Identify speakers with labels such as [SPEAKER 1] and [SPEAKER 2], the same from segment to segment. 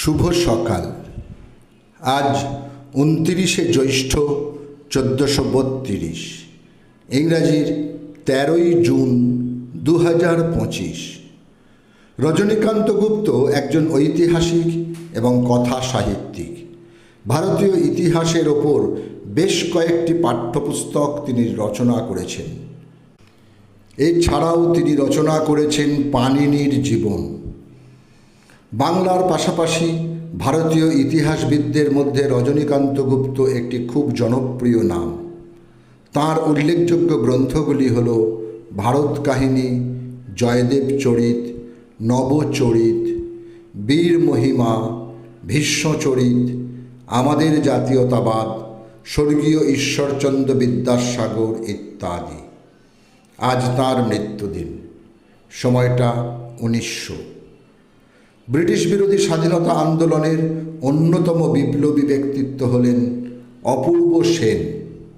[SPEAKER 1] শুভ সকাল। আজ উনতিরিশে জ্যৈষ্ঠ চোদ্দোশো বত্রিশ। ইংরাজির তেরোই জুন দু হাজার পঁচিশ। রজনীকান্ত গুপ্ত একজন ঐতিহাসিক এবং কথা সাহিত্যিক। ভারতীয় ইতিহাসের ওপর বেশ কয়েকটি পাঠ্যপুস্তক তিনি রচনা করেছেন। এছাড়াও তিনি রচনা করেছেন পাণিনির জীবন। বাংলার পাশাপাশি ভারতীয় ইতিহাসবিদদের মধ্যে রজনীকান্ত গুপ্ত একটি খুব জনপ্রিয় নাম। তার উল্লেখযোগ্য গ্রন্থগুলি হল ভারত কাহিনী, জয়দেব চরিত নবচরিত বীর মহিমা ভীষ্মচরিত আমাদের জাতীয়তাবাদ, স্বর্গীয় ঈশ্বরচন্দ্র বিদ্যাসাগর ইত্যাদি। আজ তার মৃত্যুদিন। সময়টা উনিশশো ব্রিটিশ বিরোধী স্বাধীনতা আন্দোলনের অন্যতম বিপ্লবী ব্যক্তিত্ব হলেন অপূর্ব সেন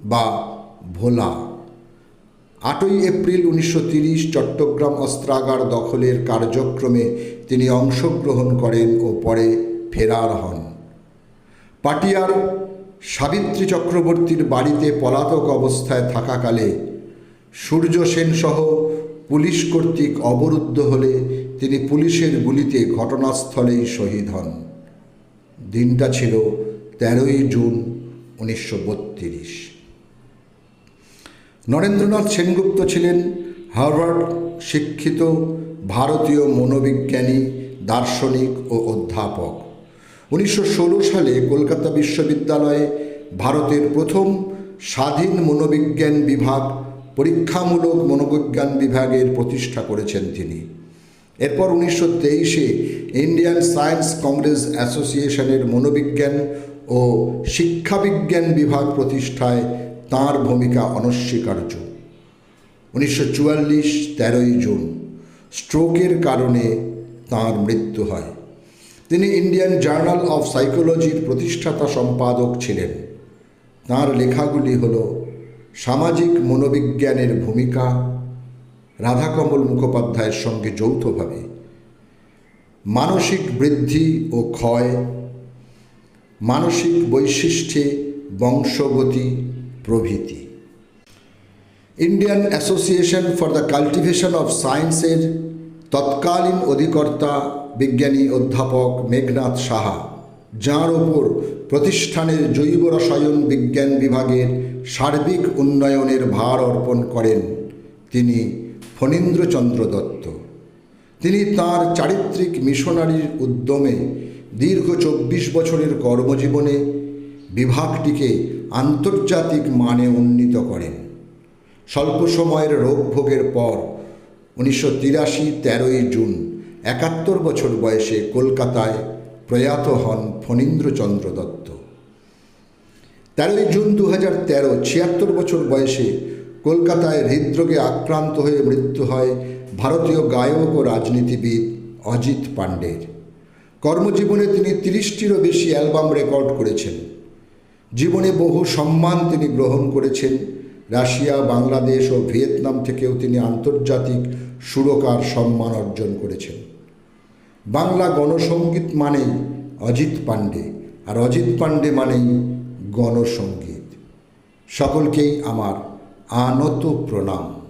[SPEAKER 1] বা ভোলা। আটই এপ্রিল উনিশশো চট্টগ্রাম অস্ত্রাগার দখলের কার্যক্রমে তিনি অংশগ্রহণ করেন ও পরে ফেরার হন। পাটিয়ার সাবিত্রী চক্রবর্তীর বাড়িতে পলাতক অবস্থায় থাকাকালে সূর্য সেন সহ পুলিশ কর্তৃক অবরুদ্ধ হলে তিনি পুলিশের গুলিতে ঘটনাস্থলেই শহীদ হন। দিনটা ছিল তেরোই জুন উনিশশো বত্রিশ। নরেন্দ্রনাথ সেনগুপ্ত ছিলেন হার্ভার্ড শিক্ষিত ভারতীয় মনোবিজ্ঞানী, দার্শনিক ও অধ্যাপক। উনিশশো ষোলো সালে কলকাতা বিশ্ববিদ্যালয়ে ভারতের প্রথম স্বাধীন মনোবিজ্ঞান বিভাগ, পরীক্ষামূলক মনোবিজ্ঞান বিভাগের প্রতিষ্ঠা করেছেন তিনি। এরপর উনিশশো তেইশে ইন্ডিয়ান সায়েন্স কংগ্রেস অ্যাসোসিয়েশনের মনোবিজ্ঞান ও শিক্ষাবিজ্ঞান বিভাগ প্রতিষ্ঠায় তাঁর ভূমিকা অনস্বীকার্য। উনিশশো চুয়াল্লিশ, তেরোই জুন, স্ট্রোকের কারণে তাঁর মৃত্যু হয়। তিনি ইন্ডিয়ান জার্নাল অফ সাইকোলজির প্রতিষ্ঠাতা সম্পাদক ছিলেন। তাঁর লেখাগুলি হল, সামাজিক মনোবিজ্ঞানের ভূমিকা রাধাকমল মুখোপাধ্যায়ের সঙ্গে যৌথভাবে মানসিক বৃদ্ধি ও ক্ষয়, মানসিক বৈশিষ্ট্যে বংশগতি প্রভৃতি। Indian Association for the Cultivation of সায়েন্সের তৎকালীন অধিকর্তা, বিজ্ঞানী অধ্যাপক মেঘনাথ সাহা, যাঁর ওপর প্রতিষ্ঠানের জৈব রসায়ন বিজ্ঞান বিভাগের সার্বিক উন্নয়নের ভার অর্পণ করেন তিনি ফণীন্দ্রচন্দ্র দত্ত। তিনি তার চারিত্রিক মিশনারির উদ্যমে দীর্ঘ চব্বিশ বছরের কর্মজীবনে বিভাগটিকে আন্তর্জাতিক মানে উন্নীত করেন। স্বল্প সময়ের রোগ ভোগের পর উনিশশো তিরাশি তেরোই জুন একাত্তর বছর বয়সে কলকাতায় প্রয়াত হন ফণীন্দ্রচন্দ্র দত্ত। তেরোই জুন দু হাজার তেরো ছিয়াত্তর বছর বয়সে কলকাতায় হৃদরোগে আক্রান্ত হয়ে মৃত্যু হয় ভারতীয় গায়ক ও রাজনীতিবিদ অজিত পাণ্ডের। কর্মজীবনে তিনি তিরিশটিরও বেশি অ্যালবাম রেকর্ড করেছেন। জীবনে বহু সম্মান তিনি গ্রহণ করেছেন। রাশিয়া, বাংলাদেশ ও ভিয়েতনাম থেকেও তিনি আন্তর্জাতিক সুরকার সম্মান অর্জন করেছেন। বাংলা গণসঙ্গীত মানেই অজিত পাণ্ডে, আর অজিত পাণ্ডে মানেই গণসঙ্গীত সকলকেই আমার আনত প্রণাম